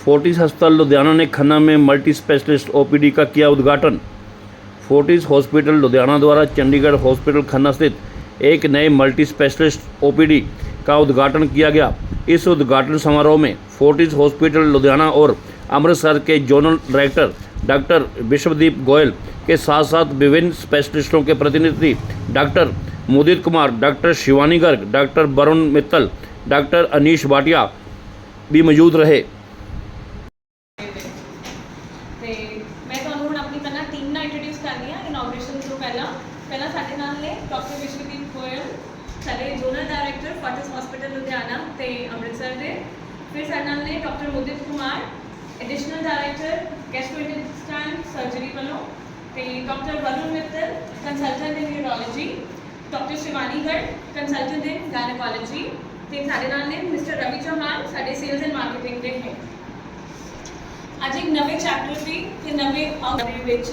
Fortis अस्पताल लुधियाना ने खन्ना में मल्टी स्पेशलिस्ट ओपीडी का किया उद्घाटन। फोर्टिस हॉस्पिटल लुधियाना द्वारा चंडीगढ़ हॉस्पिटल खन्ना स्थित एक नए मल्टी स्पेशलिस्ट ओपीडी का उद्घाटन किया गया। इस उद्घाटन समारोह में फोर्टिस हॉस्पिटल लुधियाना और अमृतसर के zonal director doctor Vishwadeep Goyal के साथ साथ विभिन्न स्पेशलिस्टों के प्रतिनिधि doctor Mudit Kumar, doctor Shivani Garg, doctor Varun Mittal, doctor Anish Bhatia भी मौजूद रहे। ਸ਼ਿਵਾਨੀ ਗੜ ਕੰਸਲਟੈਂਟ ਇਨ ਗਾਇਨੋਕੋਲੋਜੀ ਤੇ ਸਾਡੇ ਨਾਲ ਨੇ ਮਿਸਟਰ ਰਵੀ ਚੌਹਾਨ ਸਾਡੇ ਸੇਲਸ ਐਂਡ ਮਾਰਕੀਟਿੰਗ ਦੇ ਹੈ ਅੱਜ ਇੱਕ ਨਵੇਂ ਚੈਪਟਰ ਦੀ ਤੇ ਨਵੇਂ ਆਉਟ ਵਿੱਚ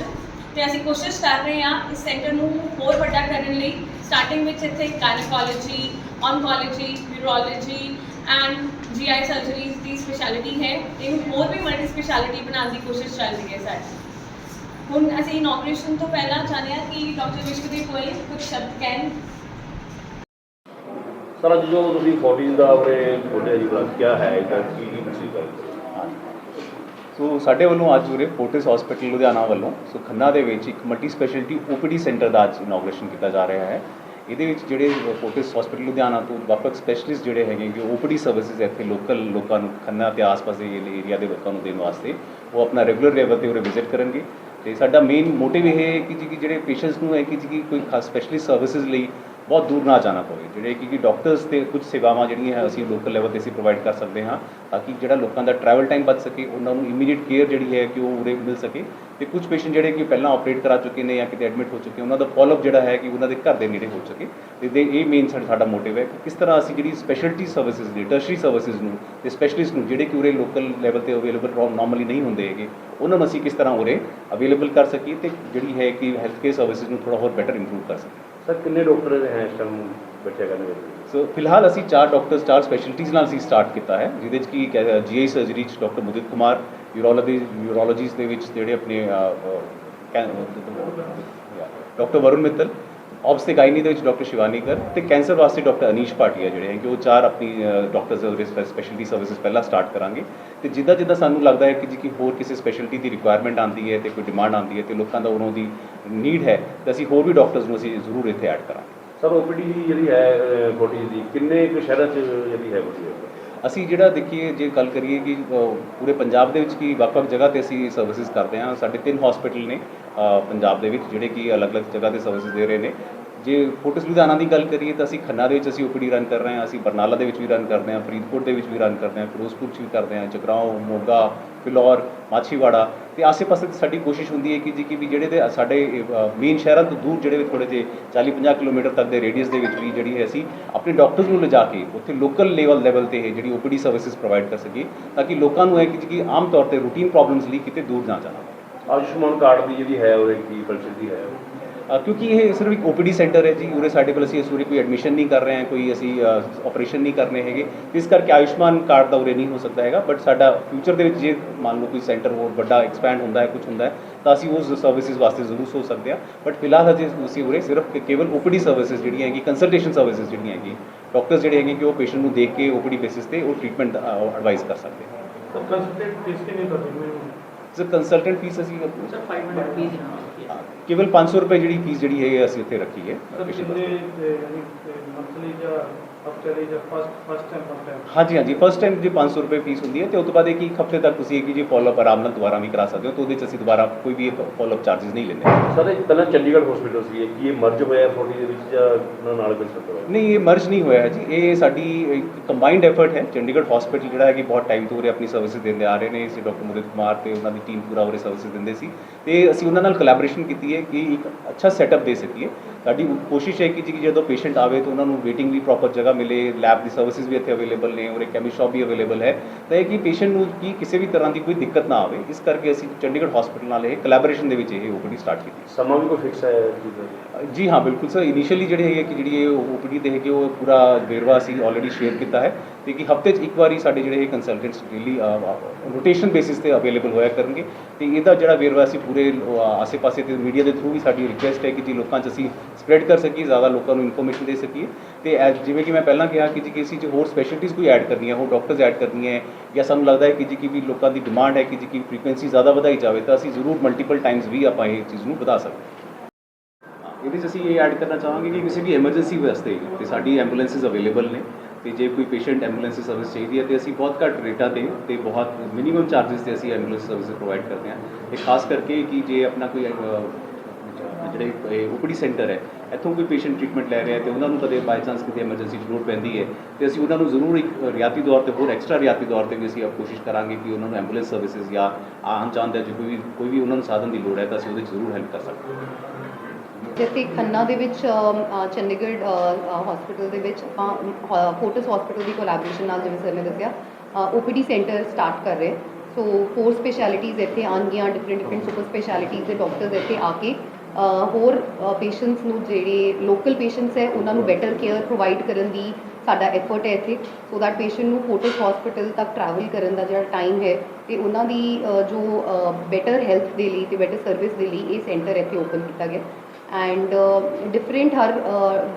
ਤੇ ਅਸੀਂ ਕੋਸ਼ਿਸ਼ ਕਰ ਰਹੇ ਹਾਂ ਇਸ ਸੈਂਟਰ ਨੂੰ ਹੋਰ ਵੱਡਾ ਕਰਨ ਲਈ ਸਟਾਰਟਿੰਗ ਵਿੱਚ ਇੱਥੇ gynaecology oncology neurology and GI surgeries the speciality ਹੈ ਇਹਨੂੰ ਹੋਰ ਵੀ ਮਲਟੀ ਸਪੈਸ਼ਲਿਟੀ ਬਣਾਉਣ ਦੀ ਕੋਸ਼ਿਸ਼ ਚੱਲ ਰਹੀ ਹੈ ਸਾਡੀ ਹੁਣ ਅਸੀਂ ਇਨੋਗ੍ਰੇਸ਼ਨ ਤੋਂ ਪਹਿਲਾਂ ਚਾਹੁੰਦੇ ਹਾਂ ਕਿ ਡਾਕਟਰ ਵਿਸ਼ਵਦੀਪ ਕੋਲ ਕੁਝ ਸ਼ਬਦ ਕਹਿਣ ਸਰ, ਅੱਜ ਜੋ ਤੁਸੀਂ 40 ਦਾ ਆਪਣੇ ਖੋਲਿਆ ਜੀ ਬਲਾਕ ਕਿਆ ਹੈ ਇਹਦਾ ਕੀ ਤੁਸੀਂ ਕਰਦੇ ਸੋ ਸਾਡੇ ਵੱਲੋਂ ਅੱਜ ਉਰੇ ਫੋਰਟਿਸ ਹਸਪੀਟਲ ਲੁਧਿਆਣਾ ਵੱਲੋਂ, ਸੋ ਖੰਨਾ ਦੇ ਵਿੱਚ ਇੱਕ ਮਲਟੀ ਸਪੈਸ਼ਲਿਟੀ ਓਪੀਡੀ ਸੈਂਟਰ ਦਾ ਅੱਜ ਇਨੋਗਰੇਸ਼ਨ ਕੀਤਾ ਜਾ ਰਿਹਾ ਹੈ। ਇਹਦੇ ਵਿੱਚ ਜਿਹੜੇ ਫੋਰਟਿਸ ਹਸਪੀਟਲ ਲੁਧਿਆਣਾ ਤੋਂ ਵੱਖ-ਵੱਖ ਸਪੈਸ਼ਲਿਸਟ ਜਿਹੜੇ ਹੈਗੇ ਕਿ ਓਪੀਡੀ ਸਰਵਿਸਿਜ਼ ਇੱਥੇ ਲੋਕਲ ਲੋਕਾਂ ਨੂੰ, ਖੰਨਾ ਤੇ ਆਸ-ਪਾਸ ਦੇ ਏਰੀਆ ਦੇ ਲੋਕਾਂ ਨੂੰ ਦੇਣ ਵਾਸਤੇ, ਉਹ ਆਪਣਾ ਰੈਗੂਲਰ ਲੈਵਲ ਤੇ ਉਰੇ ਵਿਜ਼ਿਟ ਕਰਨਗੇ। ਤੇ ਸਾਡਾ ਮੇਨ ਮੋਟਿਵ ਇਹ ਹੈ ਕਿ ਜੀ ਜਿਹੜੇ ਪੇਸ਼ੈਂਟਸ ਨੂੰ ਹੈ ਕਿ ਜੀ ਕਿ ਕੋਈ ਖਾਸ ਸਪੈਸ਼ਲਿਸਟ ਸਰਵਿਸਿਜ਼ ਲਈ ਬਹੁਤ ਦੂਰ ਨਾ ਜਾਣਾ ਪਵੇ। ਜਿਹੜੇ ਕਿ ਕਿ ਡਾਕਟਰਸ ਤੇ ਕੁਝ ਸੇਵਾਵਾਂ ਜਿਹੜੀਆਂ ਹੈ, ਅਸੀਂ ਲੋਕਲ ਲੈਵਲ ਤੇ ਅਸੀਂ ਪ੍ਰੋਵਾਈਡ ਕਰ ਸਕਦੇ ਹਾਂ ਤਾਂ ਕਿ ਜਿਹੜਾ ਲੋਕਾਂ ਦਾ ਟਰੈਵਲ ਟਾਈਮ ਬਚ ਸਕੇ, ਉਹਨਾਂ ਨੂੰ ਇਮੀਡੀਏਟ ਕੇਅਰ ਜਿਹੜੀ ਹੈ ਕਿ ਉਹ ਉਰੇ ਮਿਲ ਸਕੇ। ਤੇ ਕੁਝ ਪੇਸ਼ੈਂਟ ਜਿਹੜੇ ਕਿ ਪਹਿਲਾਂ ਆਪਰੇਟ ਕਰਾ ਚੁੱਕੇ ਨੇ ਜਾਂ ਕਿਤੇ ਐਡਮਿਟ ਹੋ ਚੁੱਕੇ, ਉਹਨਾਂ ਦਾ ਫਾਲੋਅਪ ਜਿਹੜਾ ਹੈ ਕਿ ਉਹਨਾਂ ਦੇ ਘਰ ਦੇ ਨੇੜੇ ਹੋ ਸਕੇ। ਤੇ ਇਹ ਮੇਨ ਸਾਡਾ ਮੋਟਿਵ ਹੈ ਕਿ ਕਿਸ ਤਰ੍ਹਾਂ ਅਸੀਂ ਜਿਹੜੀ ਸਪੈਸ਼ਲਟੀ ਸਰਵਿਸਿਜ਼ ਨੇ ਟਰਸ਼ਰੀ ਸਰਵਿਸਿਜ਼ ਨੂੰ ਤੇ ਸਪੈਸ਼ਲਿਸਟ ਨੂੰ ਜਿਹੜੇ ਕਿ ਉਰੇ ਲੋਕਲ ਲੈਵਲ ਤੇ ਅਵੇਲੇਬਲ ਨਾਰਮਲੀ ਨਹੀਂ ਹੁੰਦੇ ਹੈਗੇ, ਉਹਨਾਂ ਨੂੰ ਅਸੀਂ ਕਿਸ ਤਰ੍ਹਾਂ ਉਰੇ ਅਵੇਲੇਬਲ ਕਰ ਸਕੀਏ ਤੇ ਜਿਹੜੀ ਹੈ ਕਿ ਹੈਲਥ ਕੇਅਰ ਸਰਵਿਸਿਜ਼ ਨੂੰ ਥੋੜਾ ਹੋਰ ਬੈਟਰ ਇੰਪਰੂਵ ਕਰ ਸਕੀਏ। ਸਰ, ਕਿੰਨੇ ਡਾਕਟਰ ਹੈ ਇਸ ਟਾਈਮ ਬੱਚਿਆ ਕਰਨ ਵਿੱਚ ਸੋ ਫਿਲਹਾਲ ਅਸੀਂ ਚਾਰ ਡਾਕਟਰਸ ਚਾਰ ਸਪੈਸ਼ਲਿਟੀਜ਼ ਨਾਲ ਅਸੀਂ ਸਟਾਰਟ ਕੀਤਾ ਹੈ, ਜਿਹਦੇ ਵਿੱਚ ਕੀ ਜੀਆਈ ਸਰਜਰੀ ਚ doctor Mudit Kumar urology urologist ਦੇ ਵਿੱਚ ਜਿਹੜੇ ਆਪਣੇ ਡਾਕਟਰ ਵਰੁਣ ਮਿੱਤਲ ਆਬਸ ਤੇ ਗਾਇਨੀ ਦੇ ਵਿੱਚ ਡਾਕਟਰ ਸ਼ਿਵਾਨੀ ਕਰ ਤੇ ਕੈਂਸਰ ਵਾਸਤੇ ਡਾਕਟਰ ਅਨੀਸ਼ ਭਾਟੀਆ ਜਿਹੜੇ ਹੈ ਕਿ ਉਹ ਚਾਰ ਆਪਣੀ ਡਾਕਟਰ ਦੇ ਸਪੈਸ਼ਲਟੀ ਸਰਵਿਸਿਜ਼ ਪਹਿਲਾਂ ਸਟਾਰਟ ਕਰਾਂਗੇ। ਤੇ ਜਿੱਦਾਂ ਜਿੱਦਾਂ ਸਾਨੂੰ ਲੱਗਦਾ ਹੈ ਕਿ ਜੀ ਕਿ ਹੋਰ ਕਿਸੇ ਸਪੈਸ਼ਲਿਟੀ ਦੀ ਰਿਕੁਆਇਰਮੈਂਟ ਆਉਂਦੀ ਹੈ ਤੇ ਕੋਈ ਡਿਮਾਂਡ ਆਉਂਦੀ ਹੈ ਤੇ ਲੋਕਾਂ ਦਾ ਉਹਨਾਂ ਦੀ ਨੀਡ ਹੈ ਤੇ ਅਸੀਂ ਹੋਰ ਵੀ ਡਾਕਟਰਸ ਨੂੰ ਅਸੀਂ ਜ਼ਰੂਰ ਇੱਥੇ ਐਡ ਕਰਾਂਗੇ। ਸਰ ਓਪੀਡੀ ਜਿਹੜੀ ਹੈ 40 ਦੀ ਕਿੰਨੇ ਕੁ ਸ਼ਹਿਰਾਂ 'ਚ ਜਿਹੜੀ ਹੈ ਬੜੀ ਅਸੀਂ ਜਿਹੜਾ ਦੇਖੀਏ ਜੇ ਗੱਲ ਕਰੀਏ ਕਿ ਪੂਰੇ ਪੰਜਾਬ ਦੇ ਵਿੱਚ ਕੀ ਵੱਖ-ਵੱਖ ਜਗ੍ਹਾ ਤੇ ਅਸੀਂ ਸਰਵਿਸਿਜ਼ ਕਰਦੇ ਹਾਂ ਸਾਡੇ ਤਿੰਨ ਹਸਪੀਟਲ ਨੇ ਪੰਜਾਬ ਦੇ ਵਿੱਚ ਜਿਹੜੇ ਕਿ ਅਲੱਗ-ਅਲੱਗ ਜਗ੍ਹਾ ਤੇ ਸਰਵਿਸਿਜ਼ ਦੇ ਰਹੇ ਨੇ। ਜੇ ਫੋਰਟਿਸ ਲੁਧਿਆਣਾ ਦੀ ਗੱਲ ਕਰੀਏ ਤਾਂ ਅਸੀਂ ਖੰਨਾ ਦੇ ਵਿੱਚ ਅਸੀਂ ਓਪੀਡੀ ਰਨ ਕਰ ਰਹੇ ਹਾਂ ਅਸੀਂ ਬਰਨਾਲਾ ਦੇ ਵਿੱਚ ਵੀ ਰਨ ਕਰਦੇ ਹਾਂ ਫਰੀਦਕੋਟ ਦੇ ਵਿੱਚ ਵੀ ਰਨ ਕਰਦੇ ਹਾਂ ਫਿਰੋਜ਼ਪੁਰ 'ਚ ਵੀ ਕਰਦੇ ਹਾਂ ਜਗਰਾਓਂ ਮੋਗਾ ਫਿਲੌਰ, ਮਾਛੀਵਾੜਾ ਤੇ ਆਸੇ-ਪਾਸੇ ਦੀ ਸਾਡੀ ਕੋਸ਼ਿਸ਼ ਹੁੰਦੀ ਹੈ ਕਿ ਜੀ ਕਿ ਵੀ ਜਿਹੜੇ ਦੇ ਸਾਡੇ ਮੇਨ ਸ਼ਹਿਰਾਂ ਤੋਂ ਦੂਰ ਜਿਹੜੇ ਵੀ ਥੋੜੇ ਜਿਹੇ 40-50 ਕਿਲੋਮੀਟਰ ਤੱਕ ਦੇ ਰੇਡੀਅਸ ਦੇ ਵਿੱਚ ਵੀ ਜਿਹੜੀ ਹੈ ਅਸੀਂ ਆਪਣੇ ਡਾਕਟਰਸ ਨੂੰ ਲਿਜਾ ਕੇ ਉੱਥੇ ਲੋਕਲ ਲੈਵਲ ਲੈਵਲ ਤੇ ਇਹ ਜਿਹੜੀ ਓਪੀਡੀ ਸਰਵਿਸਿਜ਼ ਪ੍ਰੋਵਾਈਡ ਕਰ ਸਕੀਏ ਤਾਂ ਕਿ ਲੋਕਾਂ ਨੂੰ ਹੈ ਕਿ ਜੀ ਕਿ ਆਮ ਤੌਰ ਤੇ ਰੂਟੀਨ ਪ੍ਰੋਬਲਮਸ ਲਈ ਕਿਤੇ ਦੂਰ ਨਾ ਜਾਣਾ ਆਯੁਸ਼ਮਾਨ ਕਾਰਡ ਦੀ ਜਿਹੜੀ ਹੈ ਉਹ ਕੀ ਦੀ ਹੈ। ਕਿਉਂਕਿ ਇਹ ਸਿਰਫ ਇੱਕ ਓਪੀਡੀ ਸੈਂਟਰ ਹੈ ਜੀ, ਉਰੇ ਸਾਡੇ ਕੋਲ ਅਸੀਂ ਇਸ ਉਰੇ ਕੋਈ ਐਡਮਿਸ਼ਨ ਨਹੀਂ ਕਰ ਰਹੇ ਹਾਂ, ਕੋਈ ਅਸੀਂ ਆਪਰੇਸ਼ਨ ਨਹੀਂ ਕਰਨੇ ਹੈਗੇ। ਇਸ ਕਰਕੇ ਆਯੁਸ਼ਮਾਨ ਕਾਰਡ ਦਾ ਉਰੇ ਨਹੀਂ ਹੋ ਸਕਦਾ ਹੈਗਾ ਬਟ ਸਾਡਾ ਫਿਊਚਰ ਦੇ ਵਿੱਚ ਜੇ ਮੰਨ ਲਓ ਕੋਈ ਸੈਂਟਰ ਹੋਰ ਵੱਡਾ ਐਕਸਪੈਂਡ ਹੁੰਦਾ ਹੈ ਕੁਝ ਹੁੰਦਾ ਹੈ, ਤਾਂ ਅਸੀਂ ਉਸ ਸਰਵਿਸਿਜ਼ ਵਾਸਤੇ ਜ਼ਰੂਰ ਸੋਚ ਸਕਦੇ ਹਾਂ। ਬਟ ਫਿਲਹਾਲ ਅਜੇ ਅਸੀਂ ਉਰੇ ਸਿਰਫ ਕੇ- ਕੇਵਲ ਓਪੀਡੀ ਸਰਵਿਸਿਜ਼ ਜਿਹੜੀਆਂ ਹੈਗੀ ਕੰਸਲਟੇਸ਼ਨ ਸਰਵਿਸਿਜ਼ ਜਿਹੜੀਆਂ ਹੈਗੀ ਡਾਕਟਰਸ ਜਿਹੜੇ ਹੈਗੇ ਕਿ ਉਹ ਪੇਸ਼ੈਂਟ ਨੂੰ ਦੇਖ ਕੇ ਓਪੀਡੀ ਬੇਸਿਸ ਤੇ ਉਹ ਟ੍ਰੀਟਮੈਂਟ ਐਡਵਾਈਸ ਕਰ ਸਕਦੇ ਹਾਂ। ਕੰਸਲਟੇਟ ਫੀਸ ਕਿੰਨੀ ਤੁਹਾਡੀ? ਮੈਨੂੰ ਸਰ ਕੰਸਲਟੈਂਟ ਫੀਸ ਅਸੀਂ ਸਰ 500 ਫੀਸ ਨਾ ਕੇਵਲ 500 ਰੁਪਏ ਜਿਹੜੀ ਫੀਸ ਜਿਹੜੀ ਹੈ ਅਸੀਂ ਉੱਥੇ ਰੱਖੀ ਹੈ। ਸਰ ਕਿੰਨੇ। ਯਾਨੀ ਮੰਥਲੀ ਜਾਂ ਹਫ਼ਤੇ ਜਾਂ first first time first time ਹਾਂਜੀ ਹਾਂਜੀ ਫਸਟ ਟਾਈਮ ਜੇ 500 ਰੁਪਏ ਫੀਸ ਹੁੰਦੀ ਹੈ ਤੇ ਉਸ ਤੋਂ ਬਾਅਦ ਇੱਕ ਇੱਕ ਹਫ਼ਤੇ ਤੱਕ ਤੁਸੀਂ ਇਹ ਕਿ ਜੇ ਫਾਲੋਅਪ ਆਰਾਮ ਨਾਲ ਦੁਬਾਰਾ ਵੀ ਕਰਾ ਸਕਦੇ ਹੋ ਤਾਂ ਉਹਦੇ ਚ ਅਸੀਂ ਦੁਬਾਰਾ ਕੋਈ ਵੀ ਫਾਲੋਅਪ ਚਾਰजेस ਨਹੀਂ ਲੈਂਦੇ। ਸਰ ਇਹ ਪਹਿਲਾਂ ਚੰਡੀਗੜ੍ਹ ਹਸਪੀਟਲ ਸੀ ਇਹ ਕੀ ਇਹ ਮਰਜ ਹੋਇਆ 40 ਦੇ ਵਿੱਚ ਜਾਂ ਉਹਨਾਂ ਨਾਲ ਮਿਲ ਸਕਦਾ ਨਹੀਂ ਇਹ ਮਰਜ ਨਹੀਂ ਹੋਇਆ ਹੈ ਜੀ ਇਹ ਸਾਡੀ ਇੱਕ ਕੰਬਾਈਨਡ ਐਫਰਟ ਹੈ। ਚੰਡੀਗੜ੍ਹ ਹਸਪੀਟਲ ਜਿਹੜਾ ਹੈ ਕਿ ਬਹੁਤ ਟਾਈਮ ਤੋਂ ਉਰੇ ਆਪਣੀ ਸਰਵਿਸਿਜ਼ ਦਿੰਦੇ ਆ ਰਹੇ ਨੇ ਇਸੇ ਡਾਕਟਰ ਮੁਦਿਤ ਕੁਮਾਰ ਤੇ ਉਹਨਾਂ ਦੀ ਟੀਮ ਪੂਰਾ ਉਰੇ ਸਰਵਿਸਿਜ਼ ਦਿੰਦੇ ਸੀ। ਤੇ ਅਸੀਂ ਉਹਨਾਂ ਨਾਲ ਕੋਲੈਬੋਰੇਸ਼ਨ ਕੀਤੀ ਹੈ ਕਿ ਇੱਕ ਅੱਛਾ ਸੈਟਅਪ ਦੇ ਸਕੀਏ। ਸਾਡੀ ਕੋਸ਼ਿਸ਼ ਹੈ ਕਿ ਜੀ ਜਦੋਂ ਪੇਸ਼ੈਂਟ ਆਵੇ ਤਾਂ ਉਹਨਾਂ ਨੂੰ ਵੇਟਿੰਗ ਵੀ ਪ੍ਰੋਪਰ ਜਗ੍ਹਾ ਮਿਲੇ ਲੈਬ ਦੀ ਸਰਵਿਸਿਜ਼ ਵੀ ਇੱਥੇ ਅਵੇਲੇਬਲ ਨੇ ਉਰੇ ਕੈਮਿਸਟ ਸ਼ਾਪ ਵੀ ਅਵੇਲੇਬਲ ਹੈ। ਤਾਂ ਇਹ ਕਿ ਪੇਸ਼ੈਂਟ ਨੂੰ ਕੀ ਕਿਸੇ ਵੀ ਤਰ੍ਹਾਂ ਦੀ ਕੋਈ ਦਿੱਕਤ ਨਾ ਆਵੇ ਇਸ ਕਰਕੇ ਅਸੀਂ ਚੰਡੀਗੜ੍ਹ ਹਸਪੀਟਲ ਨਾਲ ਇਹ ਕੋਲੈਬੋਰੇਸ਼ਨ ਦੇ ਵਿੱਚ ਇਹ ਓਪੀਡੀ ਸਟਾਰਟ ਕੀਤੀ। ਸਮਾਂ ਵੀ ਕੋਈ ਫਿਕਸ ਹੈ ਦਾ ਜੀ ਹਾਂ ਬਿਲਕੁਲ ਸਰ। ਇਨੀਸ਼ੀਅਲੀ ਜਿਹੜੇ ਹੈਗੇ ਕਿ ਜਿਹੜੀ ਇਹ ਓਪੀਡੀ ਦੇ ਹੈਗੇ ਉਹ ਪੂਰਾ ਵੇਰਵਾ ਅਸੀਂ ਆਲਰੇਡੀ ਸ਼ੇਅਰ ਕੀਤਾ ਹੈ। ਤੇ ਕਿ ਹਫ਼ਤੇ 'ਚ ਇੱਕ ਵਾਰੀ ਸਾਡੇ ਜਿਹੜੇ ਇਹ ਕੰਸਲਟੈਂਟਸ ਡੇਲੀ ਰੋਟੇਸ਼ਨ ਬੇਸਿਸ ਤੇ ਅਵੇਲੇਬਲ ਹੋਇਆ ਕਰਨਗੇ। ਤੇ ਇਹਦਾ ਜਿਹੜਾ ਵੇਰਵਾ ਅਸੀਂ ਪੂਰੇ ਆਸੇ-ਪਾਸੇ ਤੇ ਮੀਡੀਆ ਦੇ ਥਰੂ ਵੀ ਸਾਡੀ ਰਿਕੁਐਸਟ ਹੈ ਕਿ ਜੀ ਲੋਕਾਂ 'ਚ ਅਸੀਂ ਸਪਰੈਡ ਕਰ ਸਕੀਏ, ਜ਼ਿਆਦਾ ਲੋਕਾਂ ਨੂੰ ਇਨਫੋਰਮੇਸ਼ਨ ਦੇ ਸਕੀਏ। ਤੇ ਐ- ਜਿਵੇਂ ਕਿ ਮੈਂ ਪਹਿਲਾਂ ਕਿਹਾ ਕਿ ਜੀ ਕਿਸੇ 'ਚ ਹੋਰ ਸਪੈਸ਼ਲਿਟੀਜ਼ ਕੋਈ ਐਡ ਕਰਨੀਆਂ, ਹੋਰ ਡਾਕਟਰਸ ਐਡ ਕਰਨੀਆਂ ਹੈ ਜਾਂ ਸਾਨੂੰ ਲੱਗਦਾ ਹੈ ਕਿ ਜੀ ਕਿ ਵੀ ਲੋਕਾਂ ਦੀ ਡਿਮਾਂਡ ਹੈ ਕਿ ਜੀ ਕਿ ਫ੍ਰੀਕੁਐਂਸੀ ਜ਼ਿਆਦਾ ਵਧਾਈ ਜਾਵੇ ਤਾਂ ਅਸੀਂ ਜ਼ਰੂਰ ਮਲਟੀਪਲ ਟਾਈਮਸ ਵੀ ਆਪਾਂ ਇਹ ਚੀਜ਼ ਨੂੰ ਵਧਾ ਸਕਦੇ ਹਾਂ। ਇਹਦੇ 'ਚ ਅਸੀਂ ਇਹ ਐਡ ਕਰਨਾ ਚਾਹਾਂਗੇ ਕਿ ਕਿਸੇ ਵੀ ਐਮਰਜੈਂਸੀ ਵਾਸਤੇ ਤੇ ਸਾਡੀ ਐਂਬੂਲੈਂਸਿਸ ਅਵੇਲੇਬਲ ਨੇ। ਤੇ ਜੇ ਕੋਈ ਪੇਸ਼ੈਂਟ ਐਂਬੂਲੈਂਸ ਸਰਵਿਸ ਚਾਹੀਦੀ ਹੈ ਤੇ ਅਸੀਂ ਬਹੁਤ ਘੱਟ ਰੇਟਾਂ ਤੇ ਤੇ ਬਹੁਤ ਮਿਨੀਮਮ ਚਾਰजेस ਤੇ ਅਸੀਂ ਐਂਬੂਲੈਂਸ ਸਰਵਿਸ ਪ੍ਰੋਵਾਈਡ ਕਰਦੇ ਹਾਂ। ਤੇ ਖਾਸ ਕਰਕੇ ਕਿ ਜੇ ਆਪਣਾ ਕੋਈ ਜਿਹੜੇ ਓਪੀਡੀ ਸੈਂਟਰ ਹੈ, ਇੱਥੋਂ ਕੋਈ ਪੇਸ਼ੈਂਟ ਟ੍ਰੀਟਮੈਂਟ ਲੈ ਰਿਹਾ ਹੈ ਤੇ ਉਹਨਾਂ ਨੂੰ ਕਦੇ ਬਾਈ ਚਾਂਸ ਕਿਤੇ ਐਮਰਜੈਂਸੀ ਜ਼ਰੂਰ ਪੈਂਦੀ ਹੈ, ਤੇ ਅਸੀਂ ਉਹਨਾਂ ਨੂੰ ਜ਼ਰੂਰ ਇੱਕ ਰਿਆਤੀ ਤੌਰ ਤੇ, ਹੋਰ ਐਕਸਟਰਾ ਰਿਆਤੀ ਤੌਰ ਤੇ ਵੀ ਅਸੀਂ ਆਪ ਕੋਸ਼ਿਸ਼ ਕਰਾਂਗੇ ਕਿ ਉਹਨਾਂ ਨੂੰ ਐਂਬੂਲੈਂਸ ਸਰਵਿਸਿਜ਼ ਜਾਂ ਆਉਣ ਜਾਣ ਦਾ ਜੇ ਕੋਈ ਵੀ ਕੋਈ ਵੀ ਉਹਨਾਂ ਨੂੰ ਸਾਧਨ ਦੀ ਲੋੜ ਹੈ ਤਾਂ ਅਸੀਂ ਉਹਦੇ 'ਚ ਜ਼ਰੂਰ ਹੈਲਪ ਕਰ ਸਕਦੇ ਹਾਂ। ਜਿੱਥੇ ਖੰਨਾ ਦੇ ਵਿੱਚ ਚੰਡੀਗੜ੍ਹ ਹਸਪੀਟਲ ਦੇ ਵਿੱਚ ਆਪਾਂ ਫੋਰਟਿਸ ਹਸਪੀਟਲ ਦੀ ਕੋਲੈਬੋਰੇਸ਼ਨ ਨਾਲ ਜਿਵੇਂ ਸਰ ਨੇ ਦੱਸਿਆ ਓਪੀਡੀ ਸੈਂਟਰ ਸਟਾਰਟ ਕਰ ਰਹੇ। ਸੋ ਫੋਰ ਸਪੈਸ਼ਲਿਟੀਜ਼ ਇੱਥੇ ਆਉਣਗੀਆਂ ਡਿਫਰੈਂਟ ਡਿਫਰੈਂਟ ਸੁਪਰ ਸਪੈਸ਼ਲਿਟੀਜ਼ ਦੇ ਡਾਕਟਰਸ ਇੱਥੇ ਆ ਕੇ ਹੋਰ ਪੇਸ਼ੈਂਟਸ ਨੂੰ ਜਿਹੜੇ ਲੋਕਲ ਪੇਸ਼ੈਂਟਸ ਹੈ, ਉਹਨਾਂ ਨੂੰ ਬੈਟਰ ਕੇਅਰ ਪ੍ਰੋਵਾਈਡ ਕਰਨ ਦੀ ਸਾਡਾ ਐਫਰਟ ਹੈ ਇੱਥੇ। ਸੋ ਦੈਟ ਪੇਸ਼ੈਂਟ ਨੂੰ ਫੋਰਟਿਸ ਹਸਪੀਟਲ ਤੱਕ ਟਰੈਵਲ ਕਰਨ ਦਾ ਜਿਹੜਾ ਟਾਈਮ ਹੈ, ਤੇ ਉਹਨਾਂ ਦੀ ਜੋ ਬੈਟਰ ਹੈਲਥ ਦੇ ਲਈ ਤੇ ਬੈਟਰ ਸਰਵਿਸ ਦੇ ਲਈ ਇਹ ਸੈਂਟਰ ਇੱਥੇ ਓਪਨ ਕੀਤਾ ਗਿਆ। ਐਂਡ ਡਿਫਰੈਂਟ ਹਰ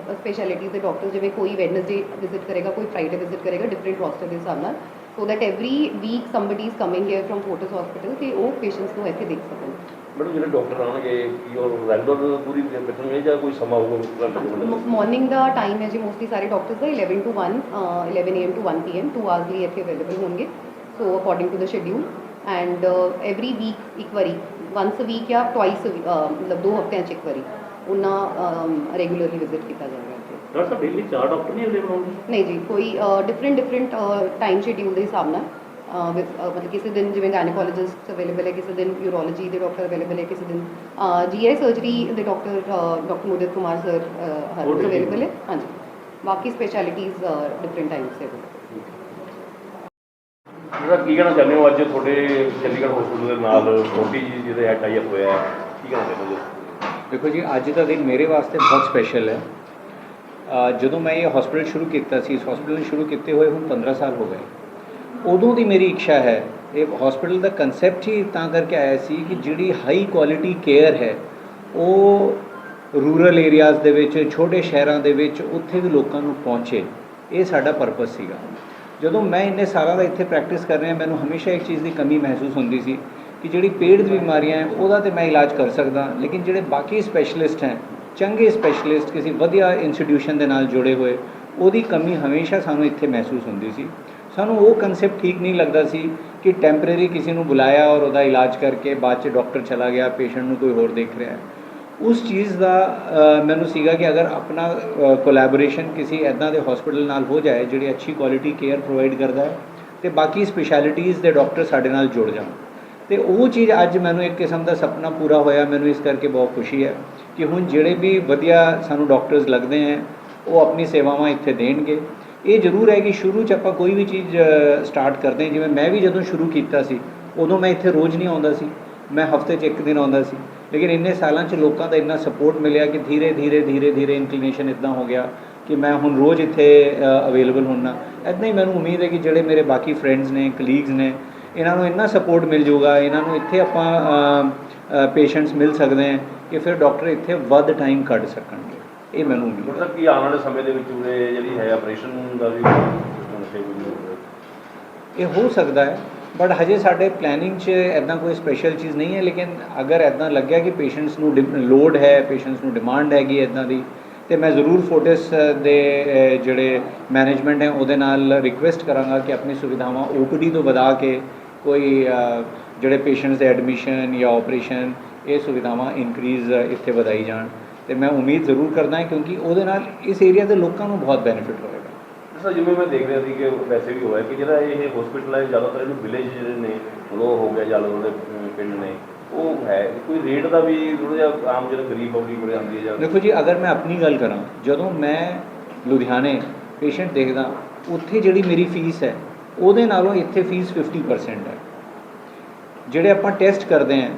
ਸਪੈਸ਼ਲਿਟੀਜ਼ ਦੇ ਡਾਕਟਰ ਜਿਵੇਂ ਕੋਈ ਵੈਡਨਸਡੇ ਵਿਜ਼ਿਟ ਕਰੇਗਾ ਕੋਈ ਫਰਾਈਡੇ ਵਿਜ਼ਿਟ ਕਰੇਗਾ ਡਿਫਰੈਂਟ ਰੋਸਟਰ ਦੇ ਹਿਸਾਬ ਨਾਲ so that every week somebody is coming here from Fortis hospital ਤੇ ਉਹ ਪੇਸ਼ੈਂਟਸ ਨੂੰ ਇੱਥੇ ਦੇਖ ਸਕਣ ਮੈਡਮ ਜਿਹੜੇ ਡਾਕਟਰ ਆਉਣਗੇ ਕੀ ਉਹ ਰੈਗੂਲਰ ਪੂਰੀ ਬੈਠਣਗੇ ਜਾਂ ਕੋਈ ਸਮਾਂ ਹੋਊਗਾ ਮਾਰਨਿੰਗ ਦਾ ਟਾਈਮ ਹੈ ਜੀ ਮੋਸਟਲੀ ਸਾਰੇ ਡਾਕਟਰਸ ਦਾ 11 to 1 uh, 11 AM to 1 PM 2 hours ਲਈ ਇੱਥੇ ਅਵੇਲੇਬਲ ਹੋਣਗੇ so according to the schedule and every week ਇੱਕ ਵਾਰੀ ਵਾਂਸ ਅ ਵੀਕ ਜਾਂ ਟਵਾਈਸ ਮਤਲਬ ਦੋ ਹਫ਼ਤਿਆਂ 'ਚ ਇੱਕ ਵਾਰੀ ਉਹਨਾਂ ਰੈਗੂਲਰਲੀ ਵਿਜ਼ਿਟ ਕੀਤਾ ਜਾਏਗਾ ਇੱਥੇ। ਡਾਕਟਰ ਸਾਹਿਬ ਡੇਲੀ ਚਾਰ ਡਾਕਟਰ ਨਹੀਂ ਅਵੇਲੇਬਲ ਹੋਣਗੇ ਨਹੀਂ ਜੀ ਕੋਈ ਡਿਫਰੈਂਟ ਡਿਫਰੈਂਟ ਟਾਈਮ ਸ਼ਡਿਊਲ ਦੇ ਹਿਸਾਬ ਨਾਲ ਮਤਲਬ ਕਿਸੇ ਦਿਨ ਜਿਵੇਂ ਗਾਇਨੋਕੋਲੋਜਿਸਟ ਅਵੇਲੇਬਲ ਹੈ ਕਿਸੇ ਦਿਨ ਯੂਰੋਲੋਜੀ ਦੇ ਡਾਕਟਰ ਅਵੇਲੇਬਲ ਹੈ ਕਿਸੇ ਦਿਨ ਜੀਆਈ ਸਰਜਰੀ ਦੇ doctor doctor Modit Kumar sir ਹਰ? ਅਵੇਲੇਬਲ ਹੈ। ਹਾਂਜੀ। ਬਾਕੀ ਸਪੈਸ਼ਲਿਟੀਜ਼ ਡਿਫਰੈਂਟ ਟਾਈਮਸ ਤੇ ਜਿਹੜਾ ਕੀ ਕਹਿਣਾ ਚਾਹੁੰਦੇ ਹੋ? ਅੱਜ ਤੁਹਾਡੇ ਚੰਡੀਗੜ੍ਹ ਹਸਪੀਟਲ ਦੇ ਨਾਲ ਛੋਟੀ ਜੀ ਜਿਹਦੇ ਹੈ ਟਾਈ ਅਪ ਹੋਇਆ ਹੈ ਕੀ ਕਹਿਣਾ ਚਾਹੁੰਦੇ ਹੋ? ਦੇਖੋ ਜੀ, ਅੱਜ ਦਾ ਦਿਨ ਮੇਰੇ ਵਾਸਤੇ ਬਹੁਤ ਸਪੈਸ਼ਲ ਹੈ। ਜਦੋਂ ਮੈਂ ਇਹ ਹਸਪੀਟਲ ਸ਼ੁਰੂ ਕੀਤਾ ਸੀ, ਇਸ ਹਸਪੀਟਲ ਨੂੰ ਸ਼ੁਰੂ ਕੀਤੇ ਹੋਏ ਹੁਣ 15 ਸਾਲ ਹੋ ਗਏ। ਉਦੋਂ ਦੀ ਮੇਰੀ ਇੱਛਾ ਹੈ, ਇਹ ਹਸਪੀਟਲ ਦਾ ਕਨਸੈਪਟ ਹੀ ਤਾਂ ਕਰਕੇ ਆਇਆ ਸੀ ਕਿ ਜਿਹੜੀ ਹਾਈ ਕੁਆਲਿਟੀ ਕੇਅਰ ਹੈ, ਉਹ ਰੂਰਲ ਏਰੀਆਜ਼ ਦੇ ਵਿੱਚ, ਛੋਟੇ ਸ਼ਹਿਰਾਂ ਦੇ ਵਿੱਚ, ਉੱਥੇ ਵੀ ਲੋਕਾਂ ਨੂੰ ਪਹੁੰਚੇ। ਇਹ ਸਾਡਾ ਪਰਪਸ ਸੀਗਾ। ਜਦੋਂ ਮੈਂ ਇੰਨੇ ਸਾਲਾਂ ਦਾ ਇੱਥੇ ਪ੍ਰੈਕਟਿਸ ਕਰ ਰਿਹਾ, ਮੈਨੂੰ ਹਮੇਸ਼ਾ ਇੱਕ ਚੀਜ਼ ਦੀ ਕਮੀ ਮਹਿਸੂਸ ਹੁੰਦੀ ਸੀ ਕਿ ਜਿਹੜੀ ਪੇਟ ਦੀ ਬਿਮਾਰੀਆਂ ਹੈ, ਉਹਦਾ ਤੇ ਮੈਂ ਇਲਾਜ ਕਰ ਸਕਦਾ। ਲੇਕਿਨ ਜਿਹੜੇ ਬਾਕੀ ਸਪੈਸ਼ਲਿਸਟ ਹੈ, ਚੰਗੇ ਸਪੈਸ਼ਲਿਸਟ ਕਿਸੇ ਵਧੀਆ ਇੰਸਟੀਟਿਊਸ਼ਨ ਦੇ ਨਾਲ ਜੁੜੇ ਹੋਏ, ਉਹਦੀ ਕਮੀ ਹਮੇਸ਼ਾ ਸਾਨੂੰ ਇੱਥੇ ਮਹਿਸੂਸ ਹੁੰਦੀ ਸੀ। ਸਾਨੂੰ ਉਹ ਕਨਸੈਪਟ ਠੀਕ ਨਹੀਂ ਲੱਗਦਾ ਸੀ ਕਿ ਟੈਂਪਰੇਰੀ ਕਿਸੇ ਨੂੰ ਬੁਲਾਇਆ ਔਰ ਉਹਦਾ ਇਲਾਜ ਕਰਕੇ ਬਾਅਦ ਚ ਡਾਕਟਰ ਚਲਾ ਗਿਆ ਪੇਸ਼ੈਂਟ ਨੂੰ ਕੋਈ ਹੋਰ ਦੇਖ ਰਿਹਾ ਹੈ। ਉਸ ਚੀਜ਼ ਦਾ ਮੈਨੂੰ ਸੀਗਾ ਕਿ ਅਗਰ ਆਪਣਾ ਕੋਲੈਬੋਰੇਸ਼ਨ ਕਿਸੇ ਐਦਾਂ ਦੇ ਹਸਪੀਟਲ ਨਾਲ ਹੋ ਜਾਏ, ਜਿਹੜੀ ਅੱਛੀ ਕੁਆਲਿਟੀ ਕੇਅਰ ਪ੍ਰੋਵਾਈਡ ਕਰਦਾ ਹੈ, ਤੇ ਬਾਕੀ ਸਪੈਸ਼ਲਿਟੀਜ਼ ਦੇ ਡਾਕਟਰ ਸਾਡੇ ਨਾਲ ਜੁੜ ਜਾਣ। ਤੇ ਉਹ ਚੀਜ਼ ਅੱਜ ਮੈਨੂੰ ਇੱਕ ਕਿਸਮ ਦਾ ਸੁਪਨਾ ਪੂਰਾ ਹੋਇਆ, ਮੈਨੂੰ ਇਸ ਕਰਕੇ ਬਹੁਤ ਖੁਸ਼ੀ ਹੈ ਕਿ ਹੁਣ ਜਿਹੜੇ ਵੀ ਵਧੀਆ ਸਾਨੂੰ ਡਾਕਟਰਸ ਲੱਗਦੇ ਹੈ, ਉਹ ਆਪਣੀ ਸੇਵਾਵਾਂ ਇੱਥੇ ਦੇਣਗੇ। ਇਹ ਜ਼ਰੂਰ ਹੈ ਕਿ ਸ਼ੁਰੂ 'ਚ ਆਪਾਂ ਕੋਈ ਵੀ ਚੀਜ਼ ਸਟਾਰਟ ਕਰਦੇ ਜਿਵੇਂ ਮੈਂ ਵੀ ਜਦੋਂ ਸ਼ੁਰੂ ਕੀਤਾ ਸੀ, ਉਦੋਂ ਮੈਂ ਇੱਥੇ ਰੋਜ਼ ਨਹੀਂ ਆਉਂਦਾ ਸੀ। ਮੈਂ ਹਫ਼ਤੇ 'ਚ ਇੱਕ ਦਿਨ ਆਉਂਦਾ ਸੀ। ਲੇਕਿਨ ਇੰਨੇ ਸਾਲਾਂ 'ਚ ਲੋਕਾਂ ਦਾ ਇੰਨਾ ਸਪੋਰਟ ਮਿਲਿਆ ਕਿ ਧੀਰੇ ਧੀਰੇ ਧੀਰੇ ਧੀਰੇ ਇਨਕਲੀਨੇਸ਼ਨ ਇਦਾਂ ਹੋ ਗਿਆ ਕਿ ਮੈਂ ਹੁਣ ਰੋਜ਼ ਇੱਥੇ ਅਵੇਲੇਬਲ ਹੁੰਨਾ। ਇਦਾਂ ਹੀ ਮੈਨੂੰ ਉਮੀਦ ਹੈ ਕਿ ਜਿਹੜੇ ਮੇਰੇ ਬਾਕੀ ਫਰੈਂਡਸ ਨੇ ਕਲੀਗਸ ਨੇ ਇਹਨਾਂ ਨੂੰ ਇੰਨਾ ਸਪੋਰਟ ਮਿਲ ਜਾਊਗਾ ਇਹਨਾਂ ਨੂੰ ਇੱਥੇ ਆਪਾਂ ਪੇਸ਼ੈਂਟਸ ਮਿਲ ਸਕਦੇ ਹੈ ਕਿ ਫਿਰ ਡਾਕਟਰ ਇੱਥੇ ਵੱਧ ਟਾਈਮ ਕੱਢ ਸਕਣਗੇ। ਇਹ ਮੈਨੂੰ ਡਾਕਟਰ ਕੀ ਆਉਣ ਵਾਲੇ ਸਮੇਂ ਦੇ ਵਿੱਚ ਉਰੇ ਜਿਹੜੀ ਹੈ ਆਪਰੇਸ਼ਨ ਦਾ ਵੀ ਇਹ ਹੋ ਸਕਦਾ ਹੈ ਬਟ ਹਜੇ ਸਾਡੇ ਪਲੈਨਿੰਗ 'ਚ ਐਦਾਂ ਕੋਈ ਸਪੈਸ਼ਲ ਚੀਜ਼ ਨਹੀਂ ਹੈ ਲੇਕਿਨ ਅਗਰ ਐਦਾਂ ਲੱਗਿਆ ਕਿ ਪੇਸ਼ੈਂਟਸ ਨੂੰ ਲੋਡ ਹੈ ਪੇਸ਼ੈਂਟਸ ਨੂੰ ਡਿਮਾਂਡ ਹੈਗੀ ਐਦਾਂ ਦੀ ਤੇ ਮੈਂ ਜ਼ਰੂਰ ਫੋਰਟਿਸ ਦੇ ਜਿਹੜੇ ਮੈਨੇਜਮੈਂਟ ਹੈ ਉਹਦੇ ਨਾਲ ਰਿਕੁਐਸਟ ਕਰਾਂਗਾ ਕਿ ਆਪਣੀ ਸੁਵਿਧਾਵਾਂ ਓਪੀਡੀ ਤੋਂ ਵਧਾ ਕੇ ਕੋਈ ਜਿਹੜੇ ਪੇਸ਼ੈਂਟਸ ਦੇ ਐਡਮਿਸ਼ਨ ਜਾਂ ਆਪਰੇਸ਼ਨ ਇਹ ਸੁਵਿਧਾਵਾਂ ਇਨਕਰੀਜ਼ ਇੱਥੇ ਵਧਾਈ ਜਾਣ। ਤੇ ਮੈਂ ਉਮੀਦ ਜ਼ਰੂਰ ਕਰਦਾ ਹਾਂ ਕਿਉਂਕਿ ਉਹਦੇ ਨਾਲ ਇਸ ਏਰੀਆ ਦੇ ਲੋਕਾਂ ਨੂੰ ਬਹੁਤ ਬੈਨੀਫਿਟ ਹੋਏਗਾ। ਸਰ ਜਿਵੇਂ ਮੈਂ ਦੇਖ ਰਿਹਾ ਸੀ ਕਿ ਵੈਸੇ ਵੀ ਹੋਇਆ ਕਿ ਜਿਹੜਾ ਇਹ ਹਸਪੀਟਲ ਹੈ ਜ਼ਿਆਦਾਤਰ ਇਹਨੂੰ ਵਿਲੇਜ ਜਿਹੜੇ ਨੇ ਉਹ ਹੋ ਗਿਆ ਜਾਂ ਉਹਦੇ ਅਮ, ਪਿੰਡ ਨੇ ਉਹ ਹੈ। ਕੋਈ ਰੇਟ ਦਾ ਵੀ ਥੋੜਾ ਜਿਹਾ ਆਮ ਜਿਹੜਾ ਗਰੀਬ ਪਬਲਿਕ ਕੋਲੇ ਆਉਂਦੀ ਹੈ ਜਾਂ ਦੇਖੋ ਜੀ ਅਗਰ ਮੈਂ ਆਪਣੀ ਗੱਲ ਕਰਾਂ ਜਦੋਂ ਮੈਂ ਲੁਧਿਆਣੇ ਪੇਸ਼ੈਂਟ ਦੇਖਦਾ ਉੱਥੇ ਜਿਹੜੀ ਮੇਰੀ ਫੀਸ ਹੈ ਉਹਦੇ ਨਾਲੋਂ ਇੱਥੇ ਫੀਸ 50% ਹੈ। ਜਿਹੜੇ ਆਪਾਂ ਟੈਸਟ ਕਰਦੇ ਹਾਂ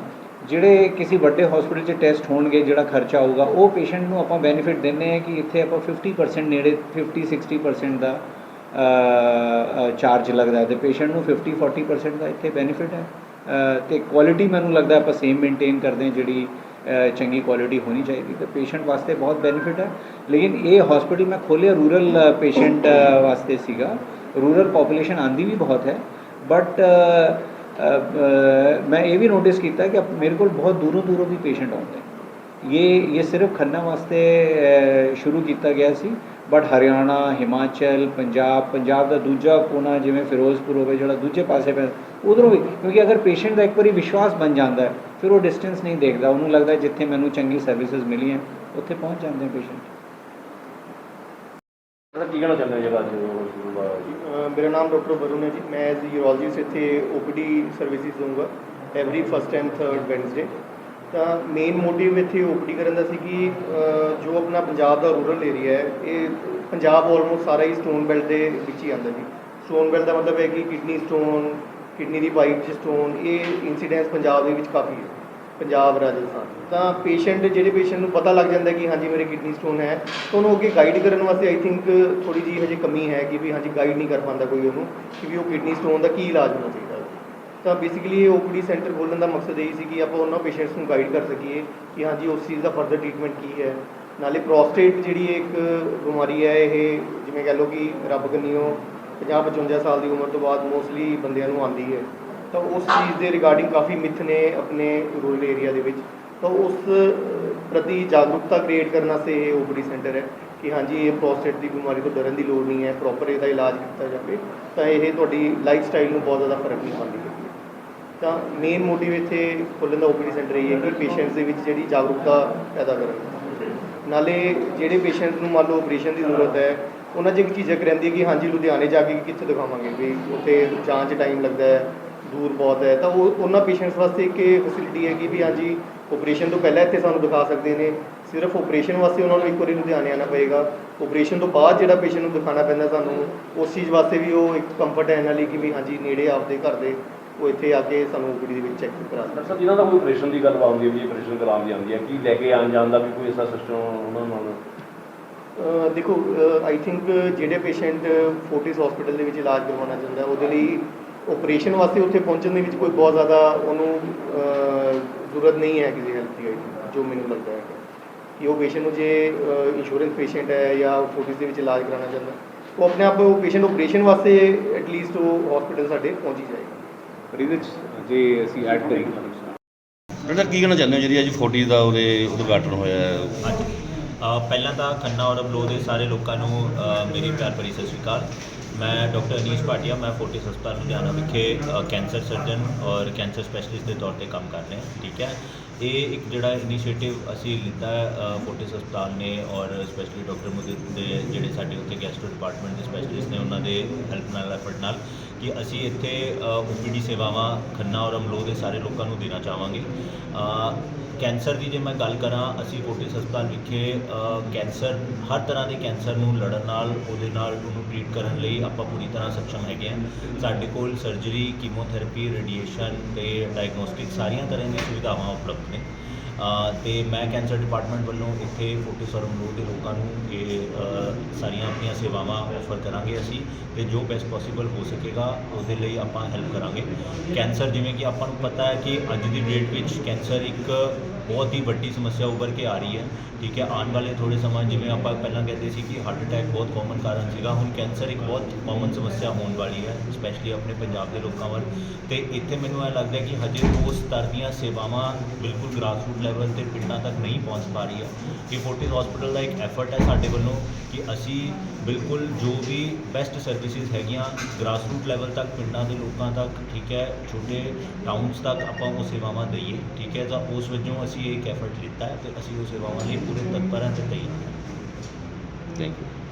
ਜਿਹੜੇ ਕਿਸੇ ਵੱਡੇ ਹਸਪੀਟਲ 'ਚ ਟੈਸਟ ਹੋਣਗੇ ਜਿਹੜਾ ਖਰਚਾ ਆਊਗਾ ਉਹ ਪੇਸ਼ੈਂਟ ਨੂੰ ਆਪਾਂ ਬੈਨੀਫਿਟ ਦਿੰਦੇ ਹਾਂ ਕਿ ਇੱਥੇ ਆਪਾਂ 50% ਨੇੜੇ 50 60% ਦਾ ਚਾਰਜ ਲੱਗਦਾ ਹੈ ਤੇ ਪੇਸ਼ੈਂਟ ਨੂੰ 50 40% ਦਾ ਇੱਥੇ ਬੈਨੀਫਿਟ ਹੈ। ਅ, ਤੇ ਕੁਆਲਿਟੀ ਮੈਨੂੰ ਲੱਗਦਾ ਆਪਾਂ ਸੇਮ ਮੇਨਟੇਨ ਕਰਦੇ ਹਾਂ ਜਿਹੜੀ ਚੰਗੀ ਕੁਆਲਿਟੀ ਹੋਣੀ ਚਾਹੀਦੀ ਤੇ ਪੇਸ਼ੈਂਟ ਵਾਸਤੇ ਬਹੁਤ ਬੈਨੀਫਿਟ ਹੈ। ਲੇਕਿਨ ਇਹ ਹਸਪੀਟਲ ਮੈਂ ਖੋਲ੍ਹਿਆ ਰੂਰਲ ਪੇਸ਼ੈਂਟ ਵਾਸਤੇ ਸੀਗਾ। ਰੂਰਲ ਪੋਪੂਲੇਸ਼ਨ ਆਂਦੀ ਵੀ ਬਹੁਤ ਹੈ ਬਟ ਮੈਂ ਇਹ ਵੀ ਨੋਟਿਸ ਕੀਤਾ ਕਿ ਮੇਰੇ ਕੋਲ ਬਹੁਤ ਦੂਰੋਂ ਦੂਰੋਂ ਵੀ ਪੇਸ਼ੈਂਟ ਆਉਂਦੇ ਹੈ ਇਹ ਇਹ ਸਿਰਫ ਖੰਨਾ ਵਾਸਤੇ ਸ਼ੁਰੂ ਕੀਤਾ ਗਿਆ ਸੀ ਬਟ ਹਰਿਆਣਾ, ਹਿਮਾਚਲ, ਪੰਜਾਬ ਪੰਜਾਬ ਦਾ ਦੂਜਾ ਕੋਨਾ ਜਿਵੇਂ ਫਿਰੋਜ਼ਪੁਰ ਹੋਵੇ, ਜਿਹੜਾ ਦੂਜੇ ਪਾਸੇ ਪੈ, ਉਧਰੋਂ ਵੀ, ਕਿਉਂਕਿ ਅਗਰ ਪੇਸ਼ੈਂਟ ਦਾ ਇੱਕ ਵਾਰੀ ਵਿਸ਼ਵਾਸ ਬਣ ਜਾਂਦਾ ਹੈ ਫਿਰ ਉਹ ਡਿਸਟੈਂਸ ਨਹੀਂ ਦੇਖਦਾ। ਉਹਨੂੰ ਲੱਗਦਾ ਜਿੱਥੇ ਮੈਨੂੰ ਚੰਗੀ ਸਰਵਿਸਿਜ਼ ਮਿਲੀਆਂ, ਉੱਥੇ ਪਹੁੰਚ ਜਾਂਦੇ ਪੇਸ਼ੈਂਟ ਕੀ ਕਹਿਣਾ ਚਾਹੁੰਦੇ ਹੋ ਜਗ੍ਹਾ ਜੀ ਮੇਰਾ ਨਾਮ ਡਾਕਟਰ ਵਰੁਣ ਹੈ ਜੀ। ਮੈਂ ਐਜ਼ ਯੂਰੋਲੋਜਿਸਟ ਇੱਥੇ ਓਪੀਡੀ ਸਰਵਿਸਿਜ਼ ਦਊਂਗਾ every first and third Wednesday ਤਾਂ ਮੇਨ ਮੋਟਿਵ ਇੱਥੇ ਓਪੀਡੀ ਕਰਨ ਦਾ ਸੀ ਕਿ ਜੋ ਆਪਣਾ ਪੰਜਾਬ ਦਾ ਰੂਰਲ ਏਰੀਆ ਹੈ, ਇਹ ਪੰਜਾਬ ਆਲਮੋਸਟ ਸਾਰਾ ਹੀ ਸਟੋਨ ਬੈਲਟ ਦੇ ਵਿੱਚ ਹੀ ਆਉਂਦਾ ਜੀ। ਸਟੋਨ ਬੈਲਟ ਦਾ ਮਤਲਬ ਹੈ ਕਿ ਕਿਡਨੀ ਸਟੋਨ ਕਿਡਨੀ ਦੀ ਪਾਈਪ 'ਚ ਸਟੋਨ ਇਹ ਇਨਸੀਡੈਂਸ ਪੰਜਾਬ ਦੇ ਵਿੱਚ ਕਾਫੀ ਹੈ। ਪੰਜਾਬ ਰਾਜਸਥਾਨ। ਤਾਂ ਪੇਸ਼ੈਂਟ ਜਿਹੜੇ ਪੇਸ਼ੈਂਟ ਨੂੰ ਪਤਾ ਲੱਗ ਜਾਂਦਾ ਕਿ ਹਾਂਜੀ, ਮੇਰੇ ਕਿਡਨੀ ਸਟੋਨ ਹੈ, ਤਾਂ ਉਹਨੂੰ ਅੱਗੇ ਗਾਈਡ ਕਰਨ ਵਾਸਤੇ ਆਈ ਥਿੰਕ ਥੋੜੀ ਜਿਹੀ ਹਜੇ ਕਮੀ ਹੈ ਕਿ ਵੀ ਹਾਂਜੀ ਗਾਈਡ ਨਹੀਂ ਕਰ ਪਾਉਂਦਾ ਕੋਈ ਉਹਨੂੰ ਕਿ ਵੀ ਉਹ ਕਿਡਨੀ ਸਟੋਨ ਦਾ ਕੀ ਇਲਾਜ ਹੋਣਾ ਚਾਹੀਦਾ ਤਾਂ ਬੇਸਿਕਲੀ ਇਹ ਓਪੀਡੀ ਸੈਂਟਰ ਖੋਲ੍ਹਣ ਦਾ ਮਕਸਦ ਇਹ ਸੀ ਕਿ ਆਪਾਂ ਉਹਨਾਂ ਪੇਸ਼ੈਂਟਸ ਨੂੰ ਗਾਈਡ ਕਰ ਸਕੀਏ ਕਿ ਹਾਂਜੀ, ਉਸ ਚੀਜ਼ ਦਾ ਫਰਦਰ ਟ੍ਰੀਟਮੈਂਟ ਕੀ ਹੈ। ਨਾਲੇ ਪ੍ਰੋਸਟੇਟ ਜਿਹੜੀ ਇੱਕ ਬਿਮਾਰੀ ਹੈ, ਇਹ ਜਿਵੇਂ ਕਹ ਲਓ ਕਿ ਰੱਬ ਕੰਨਿਓ 50 55 ਸਾਲ ਦੀ ਉਮਰ ਤੋਂ ਬਾਅਦ ਮੋਸਟਲੀ ਬੰਦਿਆਂ ਨੂੰ ਆਉਂਦੀ ਹੈ। ਤਾਂ ਉਸ ਚੀਜ਼ ਦੇ ਰਿਗਾਰਡਿੰਗ ਕਾਫੀ ਮਿੱਥ ਨੇ ਆਪਣੇ ਰੂਰਲ ਏਰੀਆ ਦੇ ਵਿੱਚ। ਤਾਂ ਉਸ ਪ੍ਰਤੀ ਜਾਗਰੂਕਤਾ ਕ੍ਰੀਏਟ ਕਰਨ ਵਾਸਤੇ ਇਹ ਓਪੀਡੀ ਸੈਂਟਰ ਹੈ ਕਿ ਹਾਂਜੀ, ਇਹ ਪ੍ਰੋਸਟੇਟ ਦੀ ਬਿਮਾਰੀ ਤੋਂ ਡਰਨ ਦੀ ਲੋੜ ਨਹੀਂ ਹੈ ਪ੍ਰੋਪਰ ਇਹਦਾ ਇਲਾਜ ਕੀਤਾ ਜਾਵੇ, ਤਾਂ ਇਹ ਤੁਹਾਡੀ ਲਾਈਫ ਸਟਾਈਲ ਨੂੰ ਬਹੁਤ ਜ਼ਿਆਦਾ ਫ਼ਰਕ ਨਹੀਂ ਪਾਉਂਦੀ। ਹੈ ਤਾਂ ਮੇਨ ਮੋਟਿਵ ਇੱਥੇ ਖੋਲ੍ਹਣ ਦਾ ਓਪੀਡੀ ਸੈਂਟਰ ਇਹ ਹੈ ਕਿ ਪੇਸ਼ੈਂਟਸ ਦੇ ਵਿੱਚ ਜਿਹੜੀ ਜਾਗਰੂਕਤਾ ਪੈਦਾ ਕਰਨ। ਨਾਲੇ ਜਿਹੜੇ ਪੇਸ਼ੈਂਟ ਨੂੰ ਮੰਨ ਲਓ ਆਪਰੇਸ਼ਨ ਦੀ ਜ਼ਰੂਰਤ ਹੈ, ਉਹਨਾਂ 'ਚ ਇੱਕ ਝਿਜਕ ਰਹਿੰਦੀ ਹੈ ਕਿ ਹਾਂਜੀ ਲੁਧਿਆਣੇ ਜਾ ਕੇ ਕਿੱਥੇ ਦਿਖਾਵਾਂਗੇ ਵੀ ਉੱਥੇ ਜਾਂਚ ਟਾਈਮ ਲੱਗਦਾ ਹੈ। ਦੂਰ ਬਹੁਤ ਹੈ। ਤਾਂ ਉਹ ਉਹਨਾਂ ਪੇਸ਼ੈਂਟਸ ਵਾਸਤੇ ਇੱਕ ਇਹ ਫੈਸਿਲਿਟੀ ਹੈ ਕਿ ਵੀ ਹਾਂਜੀ ਆਪਰੇਸ਼ਨ ਤੋਂ ਪਹਿਲਾਂ ਇੱਥੇ ਸਾਨੂੰ ਦਿਖਾ ਸਕਦੇ ਨੇ। ਸਿਰਫ ਆਪਰੇਸ਼ਨ ਵਾਸਤੇ ਉਹਨਾਂ ਨੂੰ ਇੱਕ ਵਾਰੀ ਲੁਧਿਆਣੇ ਆਉਣਾ ਪਏਗਾ। ਆਪਰੇਸ਼ਨ ਤੋਂ ਬਾਅਦ ਜਿਹੜਾ ਪੇਸ਼ੈਂਟ ਨੂੰ ਦਿਖਾਉਣਾ ਪੈਂਦਾ ਸਾਨੂੰ ਉਸ ਚੀਜ਼ ਵਾਸਤੇ ਵੀ ਉਹ ਇੱਕ ਕੰਫਰਟ ਹੈ ਇਹਨਾਂ ਲਈ ਕਿ ਵੀ ਹਾਂਜੀ ਨੇੜੇ ਆਪਦੇ ਘਰ ਦੇ ਉਹ ਇੱਥੇ ਆ ਕੇ ਸਾਨੂੰ ਓਪੀਡੀ ਦੇ ਵਿੱਚ ਚੈੱਕ ਕਰਾ ਸਕਦੇ ਡਾਕਟਰ ਸਾਹਿਬ ਜਿਨ੍ਹਾਂ ਦਾ ਕੋਈ ਆਪਰੇਸ਼ਨ ਦੀ ਗੱਲ ਆਉਂਦੀ ਹੈ ਵੀ ਆਪਰੇਸ਼ਨ ਕਰਾਉਣ ਦੀ ਆਉਂਦੀ ਹੈ ਕੀ ਲੈ ਕੇ ਆਉਣ ਜਾਣ ਦਾ ਵੀ ਕੋਈ ਐਸਾ ਸਿਸਟਮ ਉਹਨਾਂ ਨਾਲ? ਦੇਖੋ ਆਈ ਥਿੰਕ ਜਿਹੜੇ ਪੇਸ਼ੈਂਟ ਫੋਰਟਿਸ ਹਸਪੀਟਲ ਦੇ ਵਿੱਚ ਇਲਾਜ ਕਰਵਾਉਣਾ ਚਾਹੁੰਦਾ ਉਹਦੇ ਲਈ ਆਪਰੇਸ਼ਨ ਵਾਸਤੇ ਉੱਥੇ ਪਹੁੰਚਣ ਦੇ ਵਿੱਚ ਕੋਈ ਬਹੁਤ ਜ਼ਿਆਦਾ ਉਹਨੂੰ ਜ਼ਰੂਰਤ ਨਹੀਂ ਹੈ ਕਿਸੇ ਹੈਲਪ ਦੀ ਜੋ ਮੈਨੂੰ ਲੱਗਦਾ ਹੈ। ਕਿ ਉਹ ਪੇਸ਼ੈਂਟ ਨੂੰ ਜੇ ਇੰਸ਼ੋਰੈਂਸ ਪੇਸ਼ੈਂਟ ਹੈ ਜਾਂ ਫੋਰਟਿਸ ਦੇ ਵਿੱਚ ਇਲਾਜ ਕਰਾਉਣਾ ਚਾਹੁੰਦਾ ਉਹ ਆਪਣੇ ਆਪ ਉਹ ਪੇਸ਼ੈਂਟ ਆਪਰੇਸ਼ਨ ਵਾਸਤੇ ਐਟਲੀਸਟ ਉਹ ਹਸਪੀਟਲ ਸਾਡੇ ਪਹੁੰਚ ਹੀ ਜਾਏਗਾ ਪਰ ਇਹਦੇ ਜੇ ਅਸੀਂ ਐਡ ਕਰੀਏ। ਡਾਕਟਰ ਕੀ ਕਹਿਣਾ ਚਾਹੁੰਦੇ ਹੋ? ਜਿਹੜੀ ਅੱਜ 40 ਦਾ ਉਹਦੇ ਉਦਘਾਟਨ ਹੋਇਆ ਹੈ। ਪਹਿਲਾਂ ਤਾਂ ਖੰਨਾ ਔਰ ਅਬਲੋਹ ਦੇ ਸਾਰੇ ਲੋਕਾਂ ਨੂੰ ਮੇਰੀ ਪਿਆਰ ਭਰੀ ਸਤਿ ਸ਼੍ਰੀ ਅਕਾਲ। ਮੈਂ ਡਾਕਟਰ ਅਨੀਸ਼ ਭਾਟੀਆ, ਮੈਂ ਫੋਰਟਿਸ ਹਸਪਤਾਲ ਲੁਧਿਆਣਾ ਵਿਖੇ ਕੈਂਸਰ ਸਰਜਨ ਔਰ ਕੈਂਸਰ ਸਪੈਸ਼ਲਿਸਟ ਦੇ ਤੌਰ ਤੇ ਕੰਮ ਕਰ ਰਿਹਾ ਠੀਕ ਹੈ? ਇਹ ਇੱਕ ਜਿਹੜਾ ਇਨੀਸ਼ੀਏਟਿਵ ਅਸੀਂ ਲਿੱਤਾ ਫੋਰਟਿਸ ਹਸਪਤਾਲ ਨੇ ਔਰ ਸਪੈਸ਼ਲੀ ਡਾਕਟਰ ਮੁදිਤ ਦੇ ਜਿਹੜੇ ਸਾਡੇ ਉੱਥੇ ਗੈਸਟਰੋ ਡਿਪਾਰਟਮੈਂਟ ਦੇ ਸਪੈਸ਼ਲਿਸਟ ਨੇ, ਉਹਨਾਂ ਦੇ ਹੈਲਪ ਨਾਲ ਐਫਰਟ ਨਾਲ ਕਿ ਅਸੀਂ ਇੱਥੇ ਓਪੀਡੀ ਸੇਵਾਵਾਂ ਖੰਨਾ ਔਰ ਅਮਲੋਹ ਦੇ ਸਾਰੇ ਲੋਕਾਂ ਨੂੰ ਦੇਣਾ ਚਾਹਾਂਗੇ। ਕੈਂਸਰ ਦੀ ਜੇ ਮੈਂ ਗੱਲ ਕਰਾਂ ਅਸੀਂ ਫੋਰਟਿਸ ਹਸਪਤਾਲ ਵਿਖੇ ਕੈਂਸਰ ਹਰ ਤਰ੍ਹਾਂ ਦੇ ਕੈਂਸਰ ਨੂੰ ਲੜਨ ਨਾਲ ਉਹਦੇ ਨਾਲ ਉਹਨੂੰ ਟ੍ਰੀਟ ਕਰਨ ਲਈ ਆਪਾਂ ਪੂਰੀ ਤਰ੍ਹਾਂ ਸક્ષਮ ਹੈਗੇ ਹਾਂ। ਸਾਡੇ ਕੋਲ ਸਰਜਰੀ ਕੀਮੋਥੈਰੇਪੀ ਰੇਡੀਏਸ਼ਨ ਤੇ ਡਾਇਗਨੋਸਟਿਕ ਸਾਰੀਆਂ ਤਰ੍ਹਾਂ ਦੀਆਂ ਸੁਵਿਧਾਵਾਂ ਉਪਲਬਧ ਨੇ। ਅ, ਤੇ ਮੈਂ ਕੈਂਸਰ ਡਿਪਾਰਟਮੈਂਟ ਵੱਲੋਂ ਇੱਥੇ ਫੋਰਟਿਸ ਔਰ ਅਮਲੋਹ ਦੇ ਲੋਕਾਂ ਨੂੰ ਇਹ ਸਾਰੀਆਂ ਆਪਣੀਆਂ ਸੇਵਾਵਾਂ ਆਫਰ ਕਰਾਂਗੇ ਅਸੀਂ ਤੇ ਜੋ ਬੈਸਟ ਪੋਸੀਬਲ ਹੋ ਸਕੇਗਾ ਉਹਦੇ ਲਈ ਆਪਾਂ ਹੈਲਪ ਕਰਾਂਗੇ। ਕੈਂਸਰ ਜਿਵੇਂ ਕਿ ਆਪਾਂ ਨੂੰ ਪਤਾ ਹੈ ਕਿ ਅੱਜ ਦੀ ਡੇਟ ਵਿੱਚ ਕੈਂਸਰ ਇੱਕ ਬਹੁਤ ਹੀ ਵੱਡੀ ਸਮੱਸਿਆ ਉੱਭਰ ਕੇ ਆ ਰਹੀ ਹੈ। ਠੀਕ ਹੈ, ਆਉਣ ਵਾਲੇ ਥੋੜੇ ਸਮਾਂ ਜਿਵੇਂ ਆਪਾਂ ਪਹਿਲਾਂ ਕਹਿੰਦੇ ਸੀ ਕਿ ਹਾਰਟ ਅਟੈਕ ਬਹੁਤ ਕਾਮਨ ਕਾਰਨ ਸੀਗਾ, ਹੁਣ ਕੈਂਸਰ ਇੱਕ ਬਹੁਤ ਕਾਮਨ ਸਮੱਸਿਆ ਹੋਣ ਵਾਲੀ ਹੈ ਸਪੈਸ਼ਲੀ ਆਪਣੇ ਪੰਜਾਬ ਦੇ ਲੋਕਾਂ ਵੱਲ। ਤੇ ਇੱਥੇ ਮੈਨੂੰ ਇਹ ਲੱਗਦਾ ਕਿ ਹਜੇ ਉਸ ਸਤਰ ਦੀਆਂ ਸੇਵਾਵਾਂ ਬਿਲਕੁਲ ਗ੍ਰਾਸਰੂਟ ਲੈਵਲ ਤੇ ਪਿੰਡਾਂ ਤੱਕ ਨਹੀਂ ਪਹੁੰਚ ਪਾ ਰਹੀ ਹੈ। ਇਹ ਫੋਰਟਿਸ ਹਸਪੀਟਲ ਦਾ ਇੱਕ ਐਫਰਟ ਹੈ ਸਾਡੇ ਵੱਲੋਂ ਕਿ ਅਸੀਂ ਬਿਲਕੁਲ ਜੋ ਵੀ ਬੈਸਟ ਸਰਵਿਸਿਜ਼ ਹੈਗੀਆਂ ਗ੍ਰਾਸਰੂਟ ਲੈਵਲ ਤੱਕ, ਪਿੰਡਾਂ ਦੇ ਲੋਕਾਂ ਤੱਕ, ਠੀਕ ਹੈ, ਛੋਟੇ ਟਾਊਨਸ ਤੱਕ ਆਪਾਂ ਉਹ ਸੇਵਾਵਾਂ ਦਈਏ, ਠੀਕ ਹੈ, ਤਾਂ ਉਸ ਵਜੋਂ ਅਸੀਂ ਇੱਕ ਐਫਰਟ ਲਿੱਤਾ ਹੈ ਤੇ ਅਸੀਂ ਉਹ ਸੇਵਾਵਾਂ ਲਈ ਪੂਰੇ ਤਤਪਰ ਹਾਂ ਤੇ ਤੈਯਾਰ ਹਾਂ ਥੈਂਕ ਯੂ